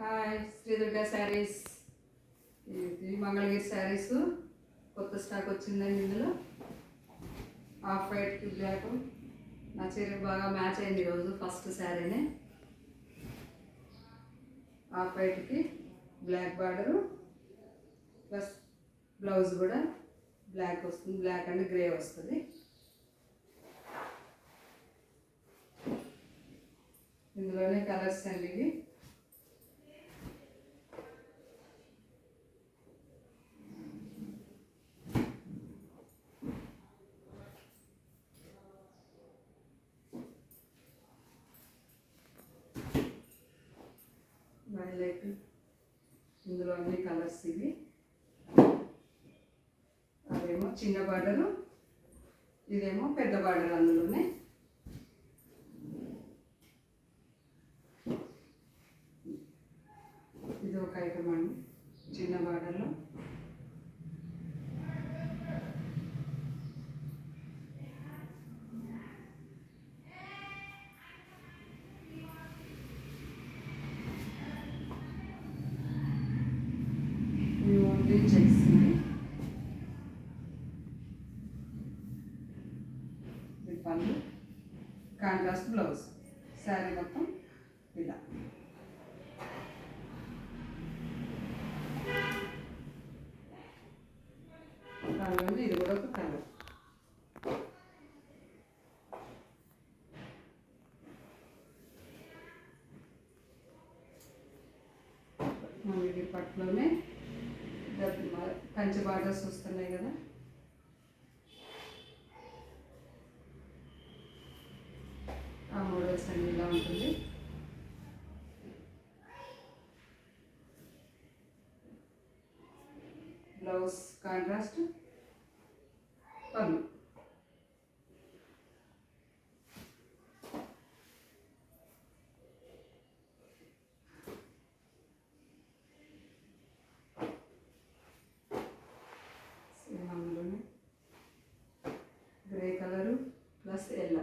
Hi Sri Durga saris. ఇది మంగళగిరి శారీస్. కొత్త stock వచ్చిందండి ఇందులో. ఆఫ్ వైట్కి బ్లాక్ నా చీర బాగా మ్యాచ్ అయింది ఈరోజు ఫస్ట్ శారీనే ఆఫ్ వైట్కి బ్లాక్ బార్డరు ప్లస్ బ్లౌజ్ కూడా బ్లాక్ వస్తుంది బ్లాక్ అండ్ గ్రే వస్తుంది. ఇందులోనే కలర్స్ అండి ఇవి. ఇందులో కలర్స్ ఇవి. అదేమో చిన్న బార్డరు ఇదేమో పెద్ద బార్డర్ అందులోనే ఇది ఒక ఐటమ్ అండి చిన్న బార్డర్లో ఇవి ఓన్లీ చెక్స్ ఇవి ఇది పళ్ళు కాంట్రాస్ట్ బ్లౌజ్. శారీ మొత్తం ఇలా. దానిలోనే ఇది కూడా ఒక కలర్. మనకి పట్టులోనే కంచి బార్డర్స్ వస్తున్నాయి కదా ఆ మోడల్స్ అన్ని ఇలా ఉంటుంది. బ్లౌజ్ కాంట్రాస్ట్ పళ్ళు. గ్రే కలరు ప్లస్ ఎల్లో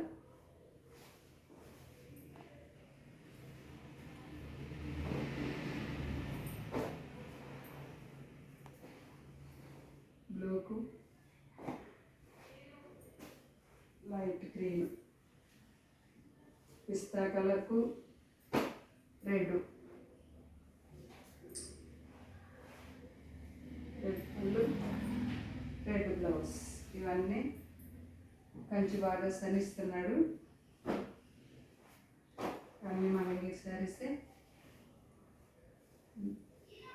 బ్లూకు లైట్ గ్రీన్ పిస్తా కలర్కు red red full red blouse ఇవన్నీ కంచి బార్డర్స్ అని ఇస్తున్నాడు. అన్నీ మనకి సారీసే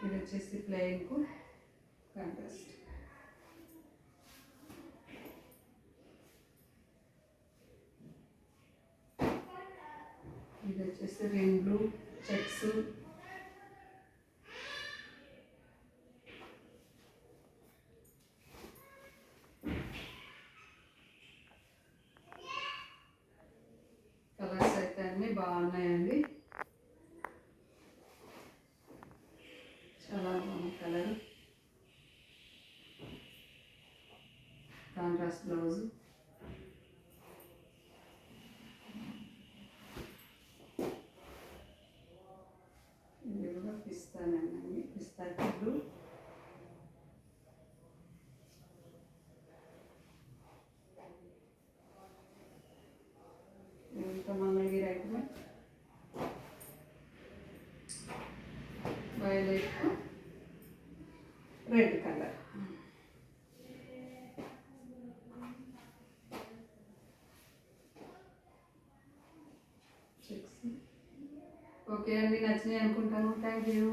ఇది వచ్చేసి ప్లెయిన్కు కాంట్రాస్ట్ ఇది వచ్చేసి రెండు చెక్స్. కలర్స్ అయితే అన్నీ బాగున్నాయండి. చాలా బాగుంది కలర్. కాంట్రాస్ట్ బ్లౌజ్ ఇది కూడా పిస్తానండి పిస్తా కిడ్లు ఇంకా Mangalagiri item violet red colour checks okay అండి నచ్చినాయి అనుకుంటాను. Thank you